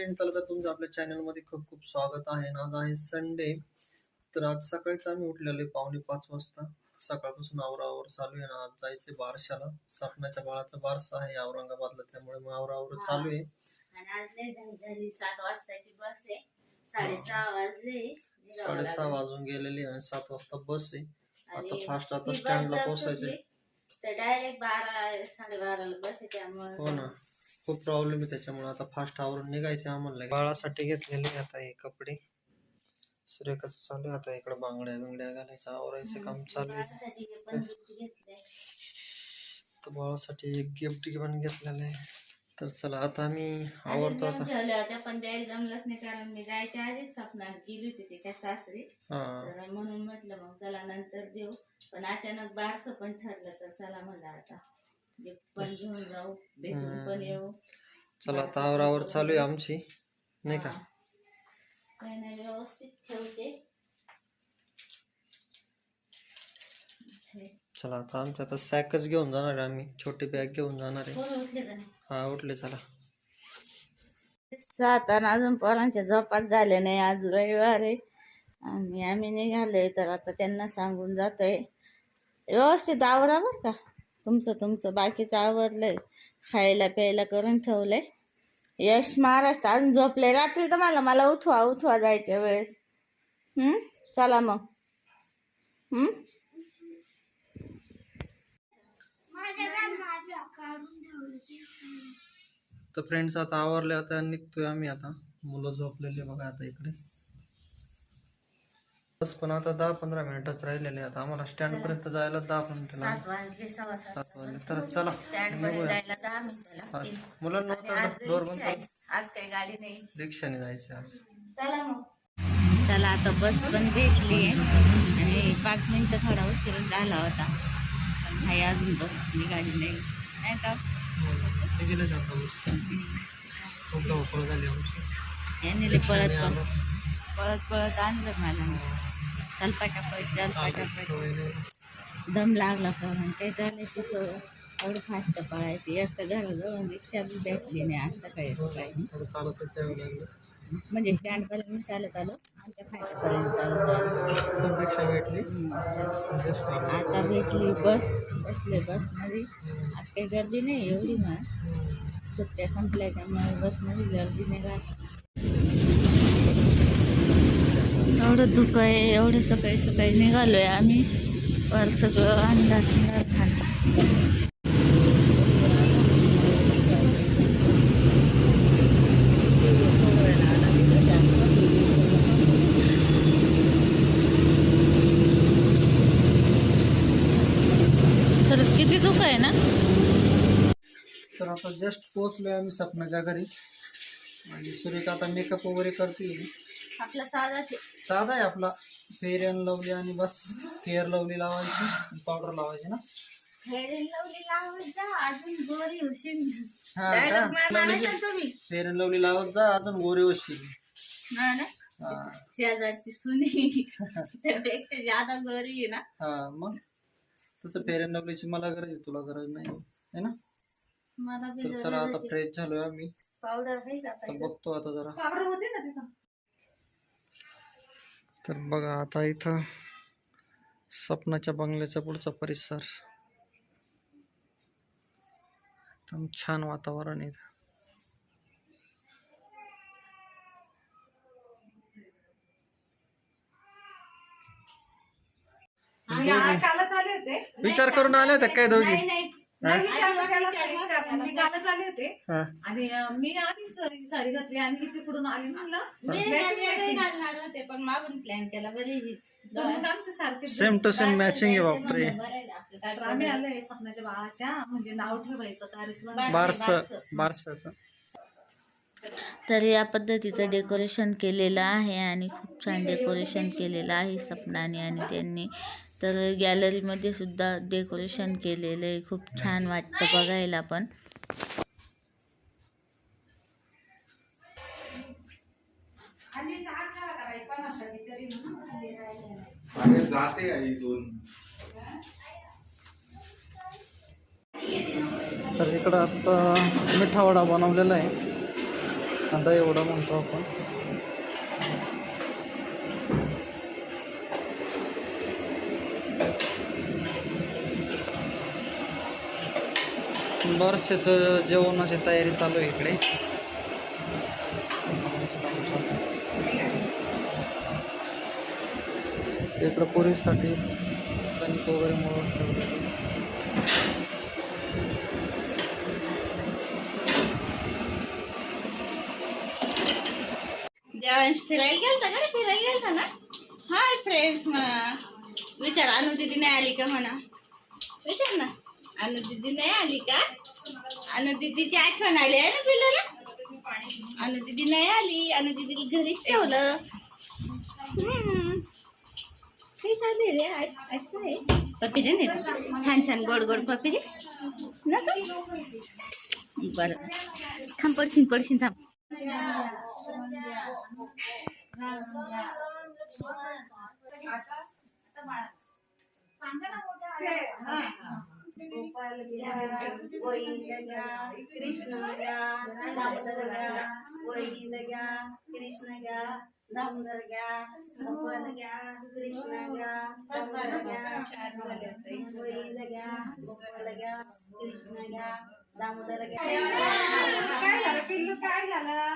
Friend चला तर तुमचं आपल्या चॅनलमध्ये खूप खूप स्वागत आहे. आज आहे संडे तर आज सकाळीच आम्ही उठलेलो आहे पावणे पाच वाजता. सकाळपासून आवरावर चालू आहे ना आज जायचे बारशाला. सपनाच्या बाळाचा बारसा आहे औरंगाबादला त्यामुळे मग आवरावर चालू आहे. साडेसहा. वाजून गेलेली आणि सात वाजता बस आहे. आता फास्ट आता स्टँडला पोहोचायचे डायरेक्ट बारा साडेबाराला बस आहे त्यामुळे हो ना. खूप प्रॉब्लेम आहे त्याच्यामुळे आता फास्ट आवरून निघायचे आम्हाला बाळासाठी घेतलेले आता हे कपडे. सुरेखाचं चालू आहे आता इकडे बांगड्या बिंगड्या घालायचं आवरायचं काम चालू आहे. तर बाळासाठी एक गिफ्ट पण घेतलेलं आहे. तर चला आता आम्ही आवरतो आता. पण द्यायला जमलंच नाही कारण मी जायच्या आधीच सपनात गेली होती त्याच्या सासरी. हा. म्हणून म्हटलं मग चला नंतर देऊ. पण अचानक बारसं पण ठरलं तर चला म्हणलं आता. पण घेऊन जाऊ भेटून पण येऊ. चला आता आवरावर चालू आहे आमची नाही का. काही नाही व्यवस्थित ठेवते. चला आता आमच्या आता सॅकच घेऊन जाणार आहे आम्ही छोटी बॅग घेऊन जाणार आहे. कोण उठले का नाही? हा उठले चला. सात आणि अजून पोरांच्या झोपात झाले नाही आज रविवार आहे. आणि आम्ही निघालोय तर आता त्यांना सांगून जातोय. व्यवस्थित आवरा बरं का. तुमचं तुमचं. बाकीचं आवरलंय. खायला प्यायला करून ठेवलंय. यश महाराष्ट्र अजून झोपले रात्री तर मला मला उठवा उठवा जायच्या वेळेस. हम्म चला मग. हम्म तर फ्रेंड्स आता आवरले आता निघतोय आम्ही आता. मुलं झोपलेले बघा आता इकडे. बस पण आता दहा पंधरा मिनिटच राहिलेले आता आम्हाला स्टँड पर्यंत जायला दहा मिनिटं सात लागले वाजले सव्वा सात. सात वाजले. तर चला स्टँडमध्ये जायला दहा मिनिटं. लागतील. मुलांना आणि आज आता डोर बंद रिक्षा आहे. आज काही गाडी नाही. रिक्षाने जायचे आज. चला मग. चला आता बस पण भेटली आहे. आणि पाच मिनिटं थोडा उशीर झाला होता. पण हाय अजून बस गाडी नाही. नाही का? ते गेले जाता बस. खूप धावपळ झाली आमची. यांनी लय पळत रिक्षाने आलो. पळत पळत आणलं मला. चल पटापट चल पटापट. दम लागला पण काही चालायची सवय एवढं फास्ट पळायची. एक तर घराजवळ रिक्षा बी भेटली नाही आज सकाळी सकाळी म्हणजे स्टँडपर्यंत मी चालत आलो. आमच्या फाट्यापर्यंत चालत आलो. रिक्षा भेटली. आता भेटली बस. बसले बसमध्ये. आज काही गर्दी नाही एवढी मग. सुट्ट्या संपल्या त्यामुळे बसमध्ये गर्दी नाही राहत. एवढं धुकं आहे एवढं सकाळी सकाळी निघालो आहे आम्ही. वर सगळं अंदाज अंदाज झाला. तर किती धुकं आहे ना? तर आता जस्ट पोहोचलोय आम्ही सपनाच्या घरी. आणि सुरेखा आता मेकअप वगैरे करते आपला साधा साधा आहे आपला. फेअर अँड लवली आणि बस. फेअर लवली लावायची. पावडर लावायची ना. अजून गोरी होशील हा Dialogue का? मारला नाही का तुम्ही. फेअर अँड लवली लावत जा अजून गोरे होशील ना? हा. शेजारची सुनी. त्यापेक्षा ज्यादा गोरी आहे ना. हा मग? तसं अँड लवलीची मला गरज आहे तुला गरज नाही है ना? मला तर चला आता फ्रेश झालोय आम्ही. पावडर आहे का तर बघतो आता जरा. पावडर होते ना तिथं? तर बघा आता इथं सपनाच्या बंगल्याचा पुढचा परिसर. एकदम छान वातावरण इथं. विचार करून आले होते काय दोघी? नाही विचारलं त्याला सांगितलं. मी कालच आले होते. हा. आणि अं, मी आधीच ही साडी घातली आणि तिकडून आली म्हणलं मी matching, matching. घालणार होते पण मागून प्लॅन केला बरी हीच तर मग आमचे सारखे सेम टू सेम मॅचिंग आहे बापरे तर आम्ही आलोय सपनाच्या बाळाच्या म्हणजे नाव ठेवायचं कार्यक्रम. बारस बारसाचं. तर या पद्धतीचं डेकोरेशन केलेलं आहे आणि खूप छान डेकोरेशन केलेलं आहे सपनाने आणि त्यांनी. तर गॅलरीमध्ये सुद्धा डेकोरेशन केलेलं आहे. खूप छान वाटतं बघायला पण. अरे जाते आई दोन. तर इकडं आता मिठा वडा बनवलेला आहे. कांदा एवढा म्हणतो आपण. बरशाचं जेवणाची तयारी चालू आहे इकडे. इकडं पोरीसाठी कणिक वगैरे मळून ठेवले फिरायला गेलता का फिरायला गेलता ना? हाय फ्रेंड्स म्हणा. विचार अनु दिदी नाही आली का म्हणा? विचार ना. अनु दिदी नाही आली का? अनु दिदीची आठवण आली आहे ना पिल्लाला अनु दिदी नाही आली. अनु दिदीला घरीच ठेवलं. हम्म. काय चालू आहे रे आज? आज काय पप्पी दे ना छान छान गोड गोड पप्पी दे. ना का? बरं. थांब पडशीन पडशीन थांब. गोविंद घ्या कृष्ण घ्या दामोदर घ्या गोविंद घ्या कृष्ण घ्या दामोदर घ्या गोपाल घ्या कृष्ण घ्या दामोदर घ्या गोविंद घ्या गोपाल घ्या कृष्ण घ्या दामोदर घ्या काय झालं पिल्लू काय झालं?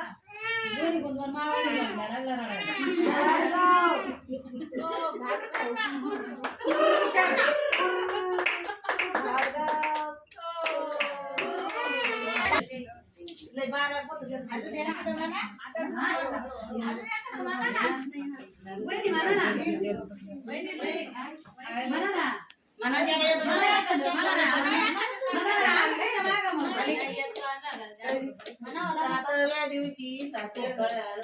सातव्या दिवशी साते कळाळ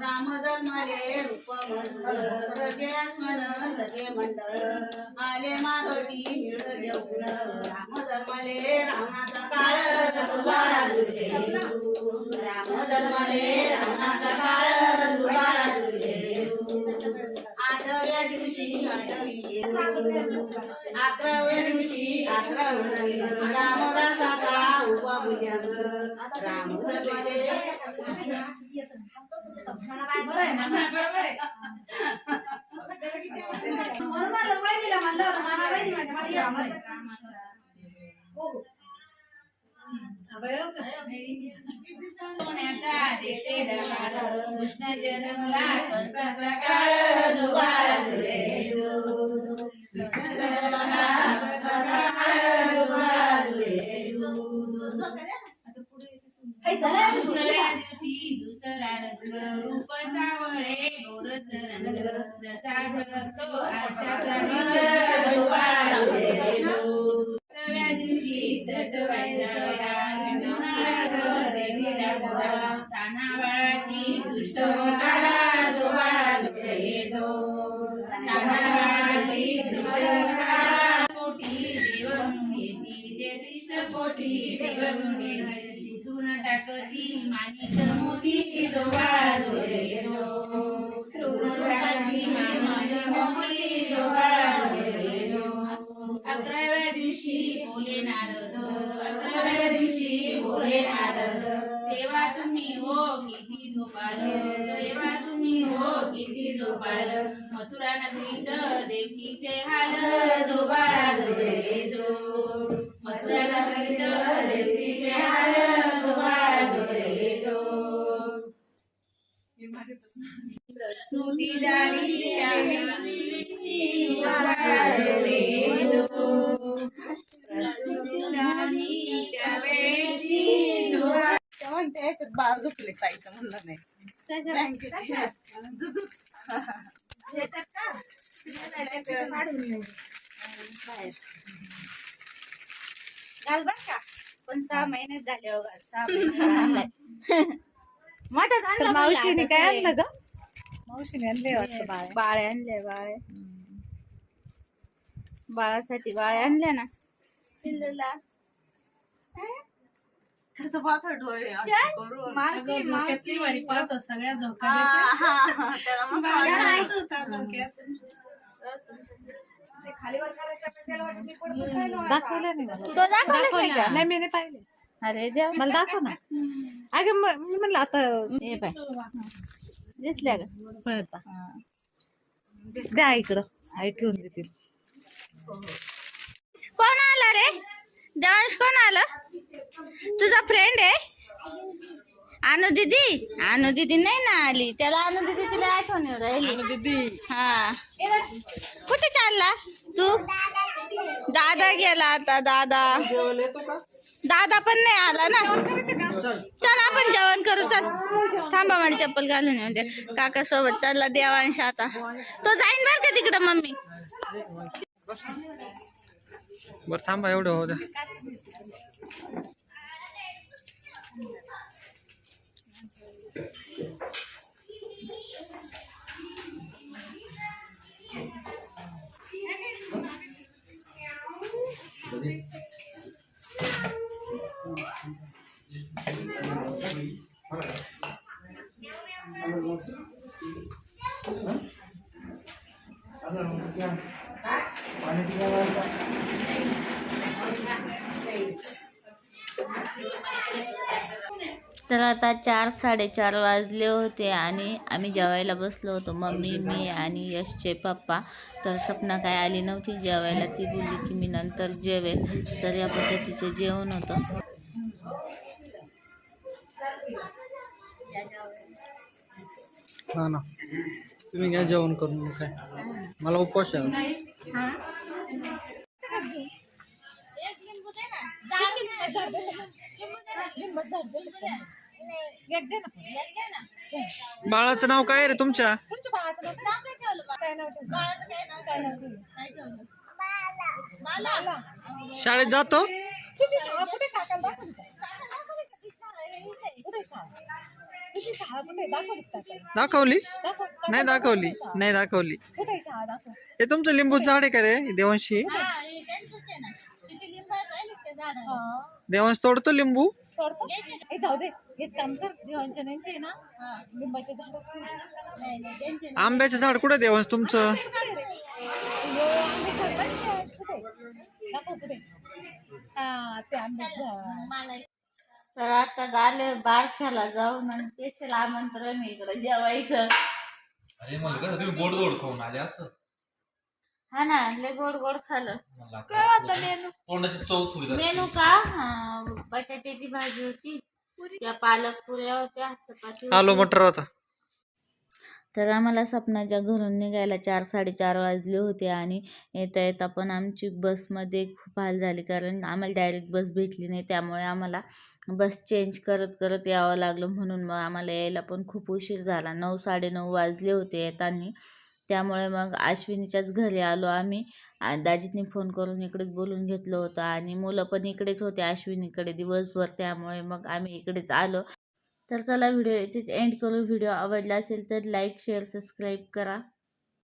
राम जन्माले रूप मंडळ मंडळ. आले निळ देऊन. राम रावणाचा काळ दुर्गे. राम रावणाचा काळ दुर्गे. आठव्या दिवशी आठवी अकराव्या दिवशी अकरावी रामदासाचा उपभुजन राम जन्मले बरं आहे, म्हणा. म्हणून म्हणलं वहिनीला म्हणलं होतं, मला वहिनी या म्हणे. हो. सोन्याचा देते कृष्ण जन्मला कंसाचा काळ दुबाळा दुरे दो. कृष्ण जन्मला कंसाचा काळ दुबाळा दुरे दो. दुसऱ्या दिवशी दुसरा रंग रूप सावळे गोरस रंग जसा झळकतो आरशाचा तानाबाळाची कोटी तुन टाकती माणिक मोती जो हो किती झोपाल देवा तुम्ही हो किती झोपाल मथुरा नगरीत देवकीचे हाल झोपाळा बाळा दुरे जो मथुरा नगरीत देवकीचे हाल झोपाळा बाळा दुरे जो सुती झाली त्यावेळी जो बाळा जो प्रसूती झाली त्यावेळी जो बाळा म्हणते याच्यात बाळ झोपले ताईचं म्हणलं नाही. घाल बर का. पण सहा महिने झाले. हो. सहा आणलाय. मावशीने काय. आणलं ग? मावशीने आणले वाटतं बाळ. आणले बाळे. बाळासाठी बाळे आणले ना. पिल्लूला. कसं पाहतो डोळे? छान. मावशी, मावशी. पाहतो सगळ्या हा, हा, हा. त्याला मस्त आवडलं. दाखवलं नाही मला. तो दाखवलाच नाही का? नाही मी नाही पाहिले. अरे देव. मला दाखव ना. अगं म- मी म्हणलं आता हे पाय. दिसल्या का पळता. द्या इकडं. आई ठेवून देतील. कोण आला रे? देवांश कोण आला? तुझा फ्रेंड आहे? अनु दीदी? अनु दीदी नाही ना आली. त्याला अनु दीदीची लय आठवण येऊ राहिली. दीदी. हा. कुठे चालला? तू? दादा गेला आता दादा. दादा पण नाही आला ना? चल. आपण जेवण करू चल. थांबा मला चप्पल घालून येऊ दे. काका सोबत चालला देवांश आता. तो जाईन बर का तिकडं मम्मी? बरं थांबा एवढं हो द्या तर आता चार साडेचार वाजले होते आणि आम्ही जेवायला बसलो होतो. मम्मी मी आणि यशचे पप्पा. तर सपना काय आली नव्हती जेवायला. ती बोलली की मी नंतर जेवेल. तर या पद्धतीचे जेवण होतं. हा ना. तुम्ही घ्या जेवण करून काय. मला उपवास आहे एक दे ना. बाळाचं नाव काय रे तुमच्या? तुमच्या बाळाचं नाव काय? नाव ठेवलं? काय नाव ठेवलं? शाळेत जातो? तुझी शाळा कुठे काकाला दाखवली का? कुठे शाळा? तुझी शाळा कुठे दाखवली का काकाला? दाखवली? दाखव. नाही दाखवली. नाही दाखवली. कुठे शाळा? दाखव. हे तुमचं लिंबू झाड आहे का रे? देवांशी? हा देवांश तोडतो लिंबू? सोडतो जाऊ दे. काम कर. आहे ना लिंबाचे झाड आंब्याचं झाड कुठे देवांश तुमचं? दाखव कुठे हा ते आंब्याचे झाड. तर आता झाले बारशाला जाऊन आणि स्पेशल आमंत्रण आहे इकडं जेवायचं. अरे म्हणलं कसं तुम्ही गोड गोड खाऊन आले असं? हा ना लय गोड गोड खाल्लं. म्हणलं आता तोंडाची चव थोडी जरा मेनू का? अं, बटाट्याची भाजी होती. त्या पालक पुऱ्या होत्या चपाती आलो. मटर होता. तर आम्हाला सपनाच्या घरून निघायला चार साडेचार वाजले होते आणि येता येता पण आमची बसमध्ये खूप हाल झाले कारण आम्हाला डायरेक्ट बस भेटली नाही. त्यामुळे आम्हाला बस चेंज करत करत यावं लागलं म्हणून मग आम्हाला यायला पण खूप उशीर झाला. नऊ साडेनऊ वाजले होते येताना. त्यामुळे मग अश्विनीच्याच घरी आलो आम्ही. आणि दाजीतनी फोन करून इकडेच बोलून घेतलं होतं आणि मुलं पण इकडेच होते अश्विनीकडे दिवसभर त्यामुळे मग आम्ही इकडेच आलो. तर चला व्हिडिओ इथेच एंड करू. व्हिडिओ आवडला असेल तर लाईक शेअर सबस्क्राईब करा.